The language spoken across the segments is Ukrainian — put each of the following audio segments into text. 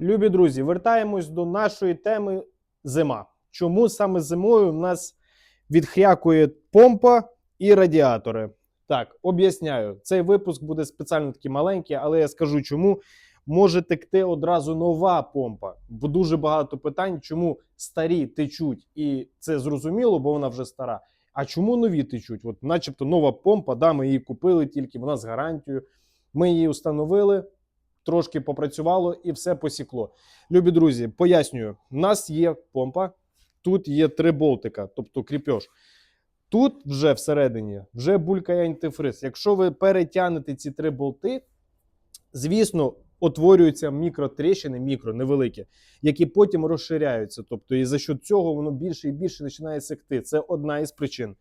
Любі друзі, вертаємось до нашої теми зима. Чому саме зимою в нас відхрякує помпа і радіатори? Так, об'ясняю. Цей випуск буде спеціально такий маленький, але я скажу чому. Може текти одразу нова помпа, бо дуже багато питань, чому старі течуть, і це зрозуміло, бо вона вже стара. А чому нові течуть? От, начебто, нова помпа, да, ми її купили тільки, вона з гарантією. Ми її установили, трошки попрацювало і все посікло. Любі друзі, пояснюю: у нас є помпа, тут є три болтика, тобто кріпеж. Тут вже всередині вже булькає антифриз. Якщо ви перетягнете ці три болти, звісно, утворюються мікротріщини, мікро невеликі, які потім розширяються. Тобто, і за счет цього воно більше і більше починає секти. Це одна із причин.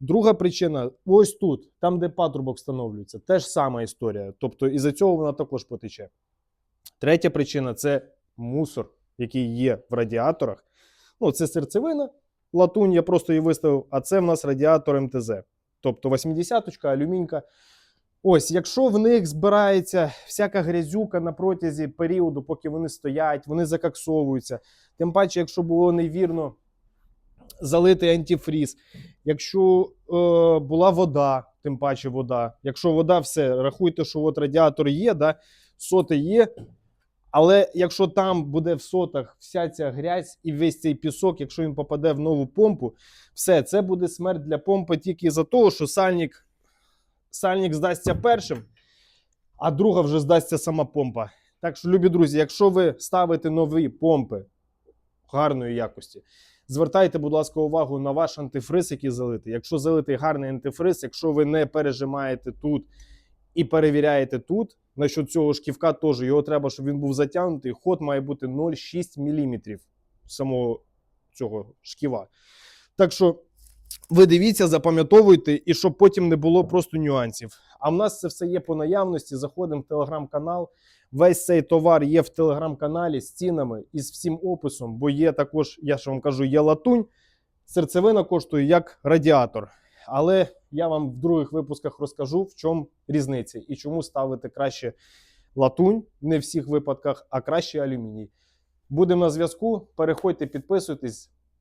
Друга причина ось тут, там, де патрубок встановлюється, теж сама історія. Тобто, із-за цього вона також потече. Третя причина це мусор, який є в радіаторах. Ну, це серцевина, латунь, я просто її виставив, а це в нас радіатор МТЗ. Тобто 80-ка, алюмінька. Ось, якщо в них збирається всяка грязюка на протязі періоду, поки вони стоять, вони закаксовуються. Тим паче, якщо було невірно залитий антифріз, якщо е, була вода, тим паче вода. Якщо вода, все, рахуйте, що от радіатор є, да, соти є. Але якщо там буде в сотах вся ця грязь і весь цей пісок, якщо він попаде в нову помпу, все, це буде смерть для помпи тільки за того, що сальник, сальник здасться першим, а друга вже здасться сама помпа. Так що, любі друзі, якщо ви ставите нові помпи гарної якості, звертайте, будь ласка, увагу на ваш антифриз, який залитий. Якщо залитий гарний антифриз, якщо ви не пережимаєте тут і перевіряєте тут, насчет цього шківка теж його треба, щоб він був затягнутий. Ход має бути 0,6 мм самого цього шківа. Так що ви дивіться, запам'ятовуйте, і щоб потім не було просто нюансів. А в нас це все є по наявності. Заходимо в телеграм-канал. Весь цей товар є в телеграм-каналі з цінами і з всім описом, бо є також, я ж вам кажу, є латунь. Серцевина коштує як радіатор. Але я вам в других випусках розкажу, в чому різниця і чому ставити краще латунь, не в всіх випадках, а краще алюміній. Будемо на зв'язку. Переходьте, підписуйтесь.